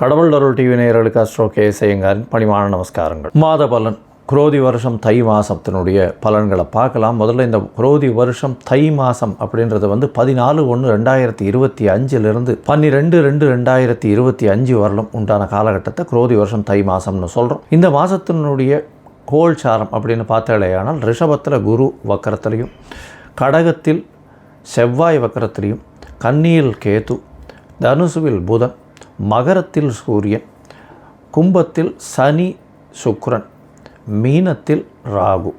கடவுள் அருள் டிவி நேயர்களுக்கு அஸ்ட்ரோ கே செய்யுங்காரின் பணிவான நமஸ்காரங்கள். மாத பலன் குரோதி வருஷம் தை மாதத்தினுடைய பலன்களை பார்க்கலாம். முதல்ல இந்த குரோதி வருஷம் தை மாதம் அப்படின்றது வந்து பதினாலு ஒன்று ரெண்டாயிரத்தி இருபத்தி அஞ்சிலிருந்து பன்னிரெண்டு ரெண்டு ரெண்டாயிரத்தி இருபத்தி அஞ்சு வரலும் உண்டான காலகட்டத்தை குரோதி வருஷம் தை மாதம்னு சொல்கிறோம் இந்த மாதத்தினுடைய கோல்சாரம் அப்படின்னு பார்த்தாலேயானால் ரிஷபத்தில் குரு வக்கரத்துலையும் கடகத்தில் செவ்வாய் வக்கரத்திலையும் கன்னியில் கேது தனுசுவில் புதன் மகரத்தில் சூரியன் கும்பத்தில் சனி சுக்ரன் மீனத்தில் ராகு.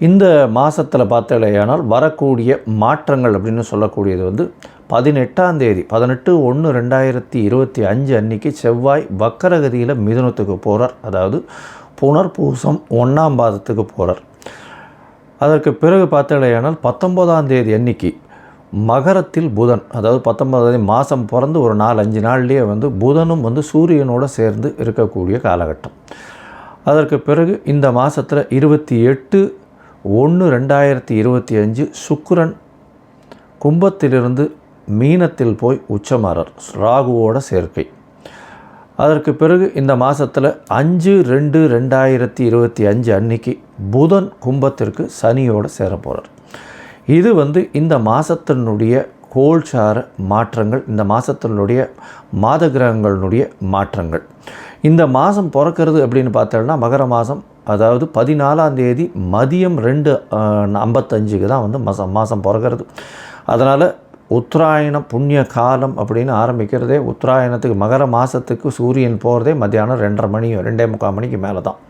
இந்த மாதத்தில் பார்த்தாலேயானால் வரக்கூடிய மாற்றங்கள் அப்படின்னு சொல்லக்கூடியது வந்து பதினெட்டாம் தேதி பதினெட்டு ஒன்று ரெண்டாயிரத்தி இருபத்தி அஞ்சு அன்னைக்கு செவ்வாய் வக்கரகதியில் மிதுனத்துக்கு போகிறார் அதாவது புனர்பூசம் ஒன்றாம் பாதத்துக்கு போகிறார் அதற்கு பிறகு பார்த்தாலேயானால் பத்தொம்போதாம் தேதி அன்னைக்கு மகரத்தில் புதன் அதாவது பத்தொன்பதாவது மாதம் பிறந்து ஒரு நாலு அஞ்சு நாள்லேயே வந்து புதனும் வந்து சூரியனோடு சேர்ந்து இருக்கக்கூடிய காலகட்டம். அதற்கு பிறகு இந்த மாதத்தில் இருபத்தி எட்டு ஒன்று ரெண்டாயிரத்தி இருபத்தி அஞ்சு சுக்கரன் கும்பத்திலிருந்து மீனத்தில் போய் உச்சமாறர் ராகுவோட சேர்க்கை. அதற்கு பிறகு இந்த மாதத்தில் அஞ்சு ரெண்டு ரெண்டாயிரத்தி இருபத்தி அஞ்சு அன்னைக்கு புதன் கும்பத்திற்கு சனியோடு சேர போகிறார் இது வந்து இந்த மாதத்தினுடைய கோல்சார மாற்றங்கள் இந்த மாதத்தினுடைய மாத கிரகங்களினுடைய மாற்றங்கள். இந்த மாதம் பிறக்கிறது அப்படின்னு பார்த்தோம்னா மகர மாதம் அதாவது பதினாலாம் தேதி மதியம் ரெண்டு ஐம்பத்தஞ்சுக்கு தான் வந்து மாதம் மாதம் பிறக்கிறது. அதனால் உத்தராயண புண்ணிய காலம் அப்படின்னு ஆரம்பிக்கிறதே உத்தராயணத்துக்கு மகர மாதத்துக்கு சூரியன் போகிறதே மத்தியானம் ரெண்டரை மணி ரெண்டே முக்கால் மணிக்கு மேலே தான்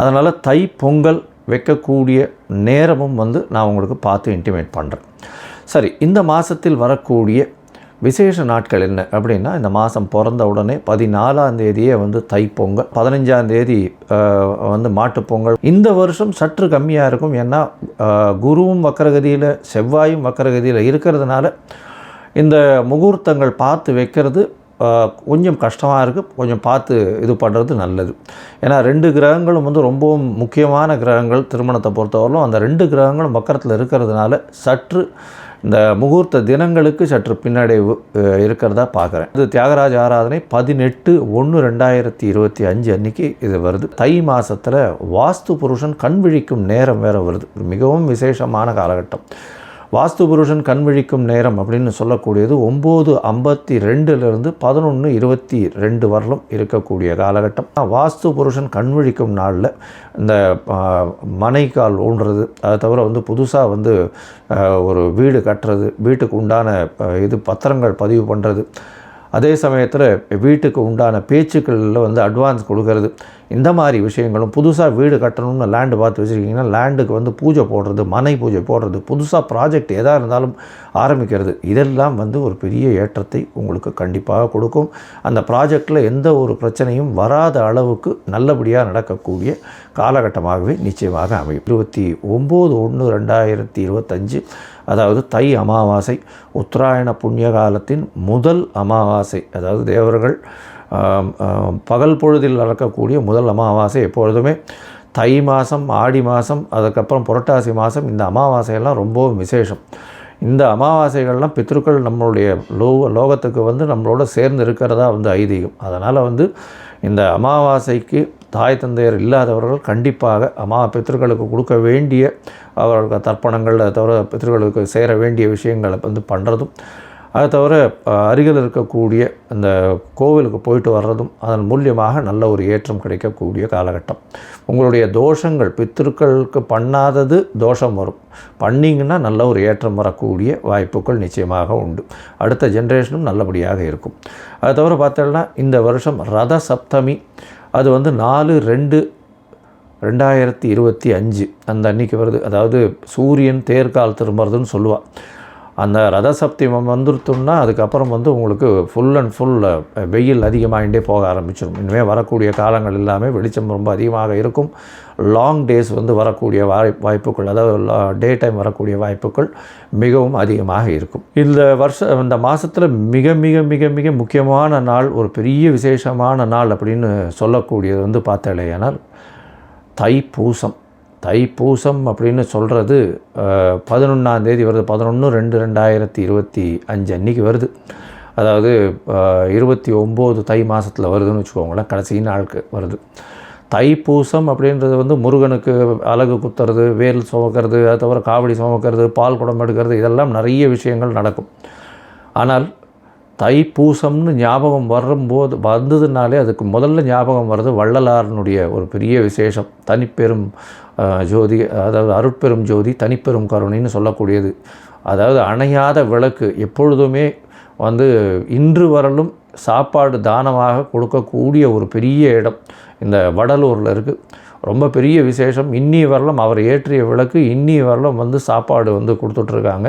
அதனால் தை பொங்கல் வைக்கக்கூடிய நேரமும் வந்து நான் உங்களுக்கு பார்த்து இன்டிமேட் பண்ணுறேன் சரி இந்த மாதத்தில் வரக்கூடிய விசேஷ நாட்கள் என்ன அப்படின்னா இந்த மாதம் பிறந்த உடனே பதினாலாம் தேதியே வந்து தைப்பொங்கல் பதினஞ்சாம் தேதி வந்து மாட்டுப்பொங்கல். இந்த வருஷம் சற்று கம்மியாக இருக்கும். ஏன்னா குருவும் வக்கரகதியில் செவ்வாயும் வக்கரகதியில் இருக்கிறதுனால இந்த முகூர்த்தங்கள் பார்த்து வைக்கிறது கொஞ்சம் கஷ்டமாக இருக்குது கொஞ்சம் பார்த்து இது பண்ணுறது நல்லது. ஏன்னா ரெண்டு கிரகங்களும் வந்து ரொம்பவும் முக்கியமான கிரகங்கள் திருமணத்தை பொறுத்தவரையிலும். அந்த ரெண்டு கிரகங்களும் மக்கரத்தில் இருக்கிறதுனால சற்று இந்த முகூர்த்த தினங்களுக்கு சற்று பின்னடைவு இருக்கிறதா பார்க்குறேன். இது தியாகராஜ ஆராதனை பதினெட்டு ஒன்று ரெண்டாயிரத்தி இருபத்தி அஞ்சு அன்னைக்கு இது வருது. தை மாதத்தில் வாஸ்து புருஷன் கண் விழிக்கும் நேரம் வேறு வருது. மிகவும் விசேஷமான காலகட்டம். வாஸ்து புருஷன் கண் விழிக்கும் நேரம் அப்படின்னு சொல்லக்கூடியது ஒம்பது ஐம்பத்தி ரெண்டுலேருந்து பதினொன்று இருபத்தி ரெண்டு வரலும் இருக்கக்கூடிய காலகட்டம். வாஸ்து புருஷன் கண் விழிக்கும் நாளில் இந்த மனைக்கால் ஊன்றது. அதை தவிர வந்து புதுசாக வந்து ஒரு வீடு கட்டுறது வீட்டுக்கு உண்டான இது பத்திரங்கள் பதிவு பண்ணுறது அதே சமயத்தில் வீட்டுக்கு உண்டான பேச்சுக்களில் வந்து அட்வான்ஸ் கொடுக்கறது. இந்த மாதிரி விஷயங்களும் புதுசாக வீடு கட்டணும்னு லேண்டு பார்த்து வச்சுருக்கீங்கன்னா லேண்டுக்கு வந்து பூஜை போடுறது மனை பூஜை போடுறது புதுசாக ப்ராஜெக்ட் எதாக இருந்தாலும் ஆரம்பிக்கிறது இதெல்லாம் வந்து ஒரு பெரிய ஏற்றத்தை உங்களுக்கு கண்டிப்பாக கொடுக்கும். அந்த ப்ராஜெக்டில் எந்த ஒரு பிரச்சனையும் வராத அளவுக்கு நல்லபடியாக நடக்கக்கூடிய காலகட்டமாகவே நிச்சயமாக அமையும். இருபத்தி ஒம்பது ஒன்று ரெண்டாயிரத்தி இருபத்தஞ்சு அதாவது தை அமாவாசை உத்தராயண புண்ணிய காலத்தின் முதல் அமாவாசை அதாவது தேவர்கள் பகல் பொழுதில் நடக்கக்கூடிய முதல் அமாவாசை எப்பொழுதுமே தை மாதம் ஆடி மாதம் அதுக்கப்புறம் புரட்டாசி மாதம் இந்த அமாவாசையெல்லாம் ரொம்பவும் விசேஷம். இந்த அமாவாசைகள்லாம் பித்ருக்கள் நம்மளுடைய லோ லோகத்துக்கு வந்து நம்மளோட சேர்ந்து இருக்கிறதா வந்து ஐதீகம். அதனால் வந்து இந்த அமாவாசைக்கு தாய் தந்தையர் இல்லாதவர்கள் கண்டிப்பாக அம்மா பித்திருக்களுக்கு கொடுக்க வேண்டிய அவர்களுக்கு தர்ப்பணங்கள் தவிர பித்திருக்களுக்கு சேர வேண்டிய விஷயங்களை வந்து பண்ணுறதும் அதை தவிர அருகில் இருக்கக்கூடிய அந்த கோவிலுக்கு போயிட்டு வர்றதும் அதன் மூலியமாக நல்ல ஒரு ஏற்றம் கிடைக்கக்கூடிய காலகட்டம். உங்களுடைய தோஷங்கள் பித்திருக்களுக்கு பண்ணாதது தோஷம் வரும். பண்ணிங்கன்னா நல்ல ஒரு ஏற்றம் வரக்கூடிய வாய்ப்புகள் நிச்சயமாக உண்டு. அடுத்த ஜென்ரேஷனும் நல்லபடியாக இருக்கும். அதை தவிர பார்த்தோம்னா இந்த வருஷம் ரத சப்தமி அது வந்து நாலு ரெண்டு ரெண்டாயிரத்தி இருபத்தி அஞ்சு அந்த அன்னைக்கு வருது. அதாவது சூரியன் தேர்கால் திரும்புறதுன்னு சொல்லுவாள் அந்த ரத சப்திமம் வந்துருத்தோம்னா அதுக்கப்புறம் வந்து உங்களுக்கு ஃபுல் அண்ட் ஃபுல் வெயில் அதிகமாகிட்டே போக ஆரம்பிச்சிடும் இனிமேல் வரக்கூடிய காலங்கள் எல்லாமே வெளிச்சம் ரொம்ப அதிகமாக இருக்கும். லாங் டேஸ் வந்து வரக்கூடிய வாய் வாய்ப்புகள் அதாவது டே டைம் வரக்கூடிய வாய்ப்புகள் மிகவும் அதிகமாக இருக்கும். இந்த வருஷம் இந்த மாதத்தில் மிக மிக மிக மிக முக்கியமான நாள் ஒரு பெரிய விசேஷமான நாள் அப்படின்னு சொல்லக்கூடியது வந்து பார்த்தாலேயானால் தைப்பூசம். தைப்பூசம் அப்படின்னு சொல்கிறது பதினொன்றாந்தேதி வருது. பதினொன்று ரெண்டு ரெண்டாயிரத்தி இருபத்தி அஞ்சு அன்றைக்கி வருது. அதாவது இருபத்தி ஒம்பது தை மாதத்தில் வருதுன்னு வச்சுக்கோங்களேன் கடைசி நாளுக்கு வருது. தைப்பூசம் அப்படின்றது வந்து முருகனுக்கு அலகு குத்துறது வேல் சுமக்கிறது அது தவிர காவடி சுமக்கிறது பால் குடம் எடுக்கிறது இதெல்லாம் நிறைய விஷயங்கள் நடக்கும். ஆனால் தைப்பூசம்னு ஞாபகம் வரும்போது வந்ததுனாலே அதுக்கு முதல்ல ஞாபகம் வர்றது வள்ளலாரனுடைய ஒரு பெரிய விசேஷம். தனிப்பெரும் ஜோதி அதாவது அருட்பெரும் ஜோதி தனிப்பெரும் கருணைன்னு சொல்லக்கூடியது. அதாவது அணையாத விளக்கு எப்பொழுதுமே வந்து இன்று வரலும் சாப்பாடு தானமாக கொடுக்கக்கூடிய ஒரு பெரிய இடம் இந்த வடலூரில் இருக்குது ரொம்ப பெரிய விசேஷம். இன்னி வரலும் அவர் ஏற்றிய விளக்கு இன்னி வரலும் வந்து சாப்பாடு வந்து கொடுத்துட்ருக்காங்க.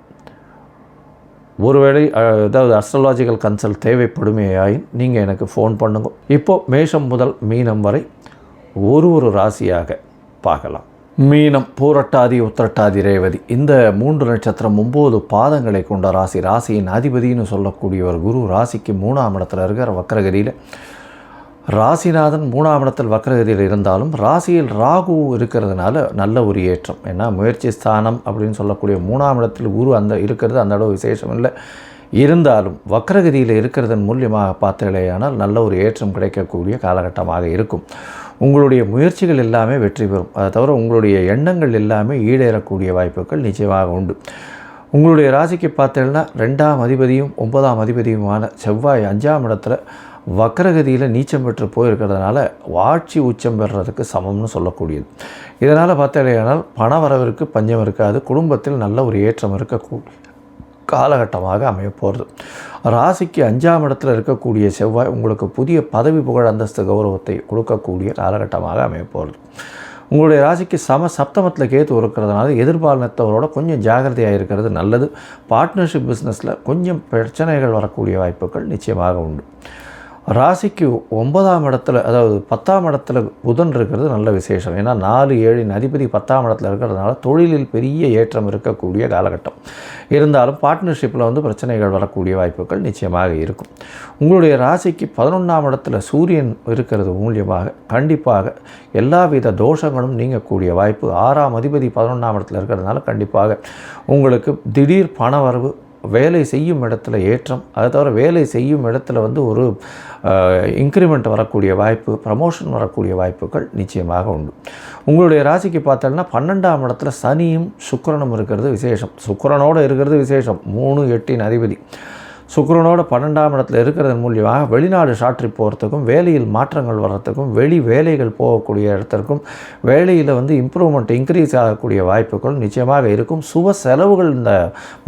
ஒருவேளை அதாவது அஸ்ட்ராலாஜிக்கல் கன்சல்ட் தேவைப்படுமேயாயின் நீங்கள் எனக்கு ஃபோன் பண்ணுங்க. இப்போது மேஷம் முதல் மீனம் வரை ஒரு ஒரு ராசியாக பார்க்கலாம். மீனம் பூரட்டாதி உத்திரட்டாதி ரேவதி. இந்த மூன்று நட்சத்திரம் ஒம்பது பாதங்களை கொண்ட ராசி. ராசியின் அதிபதினு சொல்லக்கூடியவர் குரு ராசிக்கு மூணாம் இடத்துல இருக்கிற வக்கரகதியில். ராசிநாதன் மூணாம் இடத்தில் வக்ரகதியில் இருந்தாலும் ராசியில் ராகு இருக்கிறதுனால நல்ல ஒரு ஏற்றம். ஏன்னா முயற்சி ஸ்தானம் அப்படின்னு சொல்லக்கூடிய மூணாம் இடத்தில் குரு அந்த இருக்கிறது அந்த அளவு விசேஷம் இல்லை. இருந்தாலும் வக்ரகதியில் இருக்கிறதன் மூலியமாக பார்த்தீங்களேயானால் நல்ல ஒரு ஏற்றம் கிடைக்கக்கூடிய காலகட்டமாக இருக்கும். உங்களுடைய முயற்சிகள் எல்லாமே வெற்றி பெறும். அதை தவிர உங்களுடைய எண்ணங்கள் எல்லாமே ஈடேறக்கூடிய வாய்ப்புகள் நிச்சயமாக உண்டு. உங்களுடைய ராசிக்கு பார்த்தீங்கன்னா ரெண்டாம் அதிபதியும் ஒன்பதாம் அதிபதியுமான செவ்வாய் அஞ்சாம் இடத்துல வக்கரகதியில் நீச்சம் பெற்று போயிருக்கிறதுனால ஆட்சி உச்சம் பெறுறதுக்கு சமம்னு சொல்லக்கூடியது. இதனால் பார்த்தீங்கன்னா பண வரவிற்கு பஞ்சம் இருக்காது குடும்பத்தில் நல்ல ஒரு ஏற்றம் இருக்கக்கூடிய காலகட்டமாக அமைய போகிறது ராசிக்கு அஞ்சாம் இடத்துல இருக்கக்கூடிய செவ்வாய் உங்களுக்கு புதிய பதவி புகழ் அந்தஸ்து கௌரவத்தை கொடுக்கக்கூடிய காலகட்டமாக அமைய போகிறது உங்களுடைய ராசிக்கு சம சப்தமத்தில் கேத்து இருக்கிறதுனால எதிர்பாலினத்தவரோட கொஞ்சம் ஜாகிரதையாக இருக்கிறது நல்லது. பார்ட்னர்ஷிப் பிஸ்னஸில் கொஞ்சம் பிரச்சனைகள் வரக்கூடிய வாய்ப்புகள் நிச்சயமாக உண்டு. ராசிக்கு ஒன்பதாம் இடத்துல அதாவது பத்தாம் இடத்துல புதன் இருக்கிறது நல்ல விசேஷம். ஏன்னா நாலு ஏழின் அதிபதி பத்தாம் இடத்துல இருக்கிறதுனால தொழிலில் பெரிய ஏற்றம் இருக்கக்கூடிய காலகட்டம். இருந்தாலும் பார்ட்னர்ஷிப்பில் வந்து பிரச்சனைகள் வரக்கூடிய வாய்ப்புகள் நிச்சயமாக இருக்கும். உங்களுடைய ராசிக்கு பதினொன்றாம் இடத்துல சூரியன் இருக்கிறது மூலியமாக கண்டிப்பாக எல்லாவித தோஷங்களும் நீங்கக்கூடிய வாய்ப்பு. ஆறாம் அதிபதி பதினொன்றாம் இடத்துல இருக்கிறதுனால கண்டிப்பாக உங்களுக்கு திடீர் பணவரவு வேலை செய்யும் இடத்துல ஏற்றம் அதை தவிர வேலை செய்யும் இடத்துல வந்து ஒரு இன்க்ரிமெண்ட் வரக்கூடிய வாய்ப்பு ப்ரமோஷன் வரக்கூடிய வாய்ப்புகள் நிச்சயமாக உண்டு. உங்களுடைய ராசிக்கு பார்த்தோம்னா பன்னெண்டாம் இடத்துல சனியும் சுக்கரனும் இருக்கிறது விசேஷம். சுக்கரனோடு இருக்கிறது விசேஷம். மூணு எட்டின் அதிபதி. சுக்கிரனோட பன்னெண்டாம் இடத்துல இருக்கிறதன் மூலியமாக வெளிநாடு சாற்றி போகிறதுக்கும் வேலையில் மாற்றங்கள் வர்றதுக்கும் வெளி வேலைகள் போகக்கூடிய இடத்திற்கும் வேலையில் வந்து இம்ப்ரூவ்மெண்ட் இன்க்ரீஸ் ஆகக்கூடிய வாய்ப்புகள் நிச்சயமாக இருக்கும். சுப செலவுகள் இந்த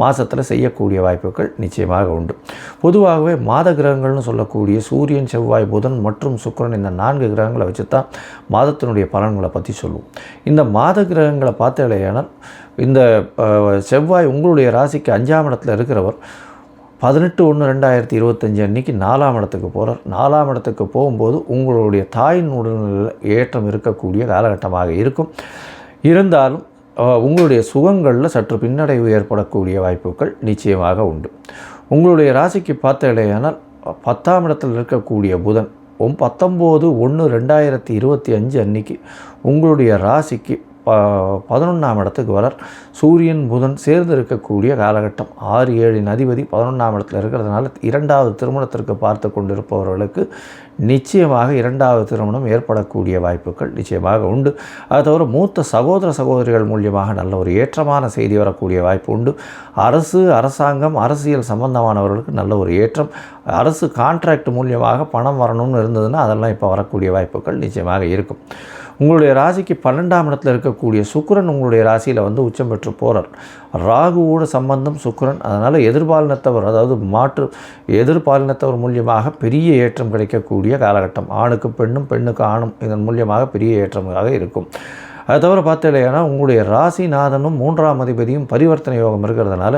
மாதத்தில் செய்யக்கூடிய வாய்ப்புகள் நிச்சயமாக உண்டு. பொதுவாகவே மாத கிரகங்கள்னு சொல்லக்கூடிய சூரியன் செவ்வாய் புதன் மற்றும் சுக்ரன் இந்த நான்கு கிரகங்களை வச்சு தான் மாதத்தினுடைய பலன்களை பற்றி சொல்லுவோம். இந்த மாத கிரகங்களை பார்த்தீங்கன்னா இந்த செவ்வாய் உங்களுடைய ராசிக்கு அஞ்சாம் இடத்துல இருக்கிறவர் பதினெட்டு ஒன்று ரெண்டாயிரத்தி இருபத்தஞ்சி அன்னைக்கு நாலாம் இடத்துக்கு போகிறார் நாலாம் இடத்துக்கு போகும்போது உங்களுடைய தாயின் உடல்நிலையில் ஏற்றம் இருக்கக்கூடிய காலகட்டமாக இருக்கும். இருந்தாலும் உங்களுடைய சுகங்களில் சற்று பின்னடைவு ஏற்படக்கூடிய வாய்ப்புகள் நிச்சயமாக உண்டு. உங்களுடைய ராசிக்கு பார்த்தீங்களேயானால் பத்தாம் இடத்தில் இருக்கக்கூடிய புதன் பத்தொம்போது ஒன்று ரெண்டாயிரத்தி இருபத்தி அஞ்சு அன்னைக்கு உங்களுடைய ராசிக்கு ப பதினொன்றாம் இடத்துக்கு வரார். சூரியன் புதன் சேர்ந்து இருக்கக்கூடிய காலகட்டம். ஆறு ஏழின் அதிபதி பதினொன்றாம் இடத்துல இருக்கிறதுனால இரண்டாவது திருமணத்திற்கு பார்த்து கொண்டிருப்பவர்களுக்கு நிச்சயமாக இரண்டாவது திருமணம் ஏற்படக்கூடிய வாய்ப்புகள் நிச்சயமாக உண்டு. அதை தவிர மூத்த சகோதர சகோதரிகள் மூலியமாக நல்ல ஒரு ஏற்றமான செய்தி வரக்கூடிய வாய்ப்பு உண்டு. அரசு அரசாங்கம் அரசியல் சம்பந்தமானவர்களுக்கு நல்ல ஒரு ஏற்றம். அரசு கான்ட்ராக்ட் மூலியமாக பணம் வரணும்னு இருந்ததுன்னா அதெல்லாம் இப்போ வரக்கூடிய வாய்ப்புகள் நிச்சயமாக இருக்கும். உங்களுடைய ராசிக்கு பன்னெண்டாம் இடத்துல இருக்கக்கூடிய சுக்கிரன் உங்களுடைய ராசியில் வந்து உச்சம் பெற்று போகிறார் ராகுவோட சம்பந்தம் சுக்கிரன். அதனால் எதிர்பாலினத்தவர் அதாவது மாற்று எதிர்பாலினத்தவர் மூலியமாக பெரிய ஏற்றம் கிடைக்கக்கூடிய காலகட்டம். ஆணுக்கு பெண்ணும் பெண்ணுக்கு ஆணும் இதன் மூலியமாக பெரிய ஏற்றமாக இருக்கும். அது தவிர பார்த்தீங்கன்னா உங்களுடைய ராசிநாதனும் மூன்றாம் அதிபதியும் பரிவர்த்தனை யோகம் இருக்கிறதுனால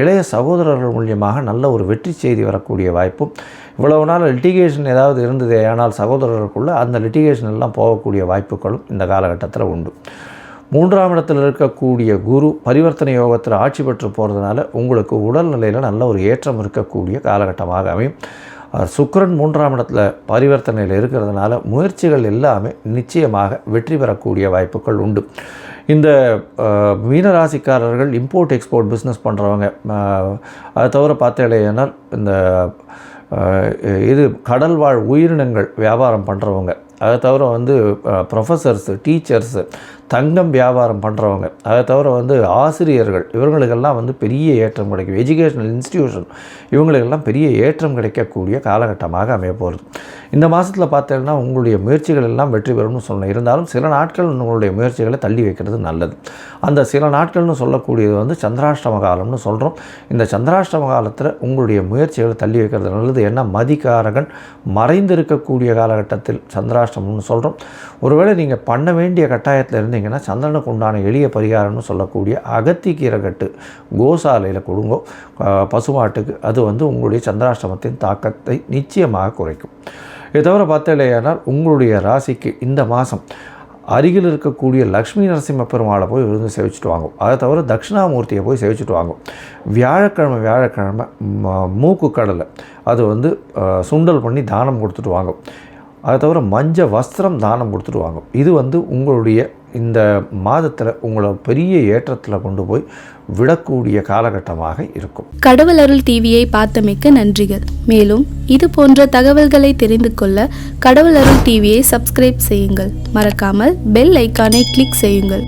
இளைய சகோதரர்கள் மூலியமாக நல்ல ஒரு வெற்றி செய்தி வரக்கூடிய வாய்ப்பும் இவ்வளவு நாள் லிட்டிகேஷன் ஏதாவது இருந்ததே ஆனால் சகோதரர்களுக்குள்ளே அந்த லிட்டிகேஷன் எல்லாம் போகக்கூடிய வாய்ப்புகளும் இந்த காலகட்டத்தில் உண்டு. மூன்றாம் இடத்தில் இருக்கக்கூடிய குரு பரிவர்த்தனை யோகத்தில் ஆட்சி பெற்று போகிறதுனால உங்களுக்கு உடல்நிலையில் நல்ல ஒரு ஏற்றம் இருக்கக்கூடிய காலகட்டமாக அமையும். அவர் சுக்கிரன் மூன்றாம் இடத்துல பரிவர்த்தனையில் இருக்கிறதுனால முயற்சிகள் எல்லாமே நிச்சயமாக வெற்றி பெறக்கூடிய வாய்ப்புகள் உண்டு. இந்த மீனராசிக்காரர்கள் இம்போர்ட் எக்ஸ்போர்ட் பிஸ்னஸ் பண்ணுறவங்க அதை தவிர பார்த்தேனால் இந்த இது கடல் வாழ் உயிரினங்கள் வியாபாரம் பண்ணுறவங்க அதை தவிர வந்து ப்ரொஃபஸர்ஸு டீச்சர்ஸு தங்கம் வியாபாரம் பண்ணுறவங்க அதை தவிர வந்து ஆசிரியர்கள் இவங்களுக்கெல்லாம் வந்து பெரிய ஏற்றம் கிடைக்கும். எஜுகேஷனல் இன்ஸ்டிடியூஷன் இவங்களுக்கெல்லாம் பெரிய ஏற்றம் கிடைக்கக்கூடிய காலகட்டமாக அமைய போகிறது இந்த மாதத்தில் பார்த்தீங்கன்னா உங்களுடைய முயற்சிகள் எல்லாம் வெற்றி பெறும்னு சொன்னேன் இருந்தாலும் சில நாட்கள் உங்களுடைய முயற்சிகளை தள்ளி வைக்கிறது நல்லது. அந்த சில நாட்கள்னு சொல்லக்கூடியது வந்து சந்திராஷ்டம காலம்னு சொல்கிறோம் இந்த சந்திராஷ்டம காலத்தில் உங்களுடைய முயற்சிகளை தள்ளி வைக்கிறது நல்லது. ஏன்னா மதிகாரகன் மறைந்திருக்கக்கூடிய காலகட்டத்தில் சந்திராஷ்டமம்னு சொல்கிறோம் ஒருவேளை நீங்கள் பண்ண வேண்டிய கட்டாயத்தில் இருந்து இருந்தீங்கன்னா சந்திரனுக்கு உண்டான எளிய பரிகாரம்னு சொல்லக்கூடிய அகத்திக்கீரை கட்டு கோசாலையில் கொடுங்கோ பசுமாட்டுக்கு. அது வந்து உங்களுடைய சந்திராஷ்டமத்தின் தாக்கத்தை நிச்சயமாக குறைக்கும். இதை தவிர பார்த்தலையானால் உங்களுடைய ராசிக்கு இந்த மாதம் அருகில் இருக்கக்கூடிய லக்ஷ்மி நரசிம்ம பெருமாளை போய் விருந்து சேவிச்சுட்டு வாங்கும். அதை தவிர தட்சிணாமூர்த்தியை போய் சேவிச்சுட்டு வாங்கும். வியாழக்கிழமை வியாழக்கிழமை மூக்கு கடலை. அது வந்து சுண்டல் பண்ணி தானம் கொடுத்துட்டு வாங்கும். அதை தவிர மஞ்சள் வஸ்திரம் தானம் கொடுத்துருவாங்க இது வந்து உங்களுடைய இந்த மாதத்தில் உங்களை பெரிய ஏற்றத்தில் கொண்டு போய் விடக்கூடிய காலகட்டமாக இருக்கும். கடவுள் அருள் டிவியை பார்த்தமைக்க நன்றிகள். மேலும் இது போன்ற தகவல்களை தெரிந்து கொள்ள கடவுள் அருள் டிவியை சப்ஸ்கிரைப் செய்யுங்கள். மறக்காமல் பெல் ஐக்கானை கிளிக் செய்யுங்கள்.